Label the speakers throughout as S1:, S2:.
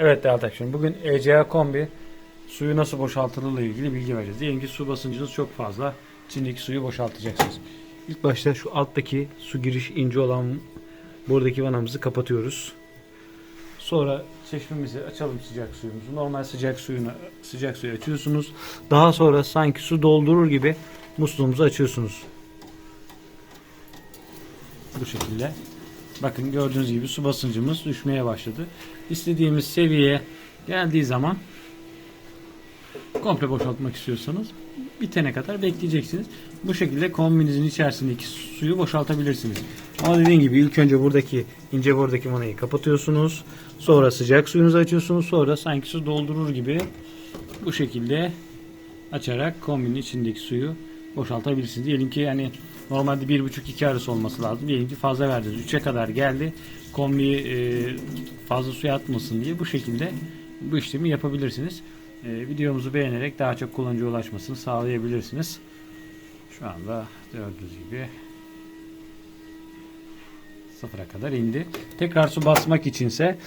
S1: Evet değerli arkadaşlarım bugün ECA kombi suyu nasıl boşaltılır ile ilgili bilgi vereceğiz. Diyelim ki su basıncınız çok fazla. İçindeki suyu boşaltacaksınız. İlk başta şu alttaki su giriş ince olan buradaki vanamızı kapatıyoruz. Sonra çeşmemizi açalım sıcak suyumuzu. Normal sıcak suyunu sıcak suyu açıyorsunuz. Daha sonra sanki su doldurur gibi musluğumuzu açıyorsunuz. Bu şekilde. Bakın gördüğünüz gibi su basıncımız düşmeye başladı. İstediğimiz seviyeye geldiği zaman komple boşaltmak istiyorsanız bitene kadar bekleyeceksiniz. Bu şekilde kombinizin içerisindeki suyu boşaltabilirsiniz. Ama dediğim gibi ilk önce buradaki ince bordaki manayı kapatıyorsunuz. Sonra sıcak suyunuzu açıyorsunuz. Sonra sanki su doldurur gibi bu şekilde açarak kombinin içindeki suyu boşaltabilirsiniz. Diyelim ki yani normalde 1,5-2 arası olması lazım. Diyelim ki fazla verdiniz. 3'e kadar geldi. Kombi e, fazla suya atmasın diye bu şekilde bu işlemi yapabilirsiniz. E, videomuzu beğenerek daha çok kullanıcıya ulaşmasını sağlayabilirsiniz. Şu anda gördüğünüz gibi sıfıra kadar indi. Tekrar su basmak içinse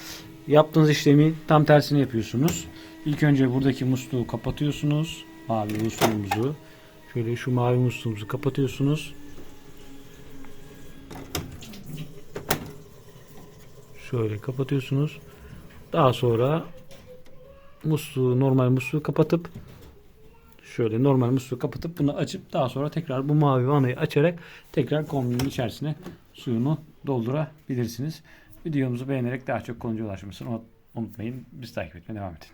S1: yaptığınız işlemi tam tersini yapıyorsunuz. İlk önce buradaki musluğu kapatıyorsunuz. Mavi musluğumuzu. Şöyle şu mavi musluğumuzu kapatıyorsunuz. Şöyle kapatıyorsunuz. Daha sonra musluğu normal musluğu kapatıp şöyle normal musluğu kapatıp bunu açıp daha sonra tekrar bu mavi vanayı açarak tekrar kombinin içerisine suyunu doldurabilirsiniz. Videomuzu beğenerek daha çok konucu ulaşmasını unutmayın. Biz takip etmeye devam edin.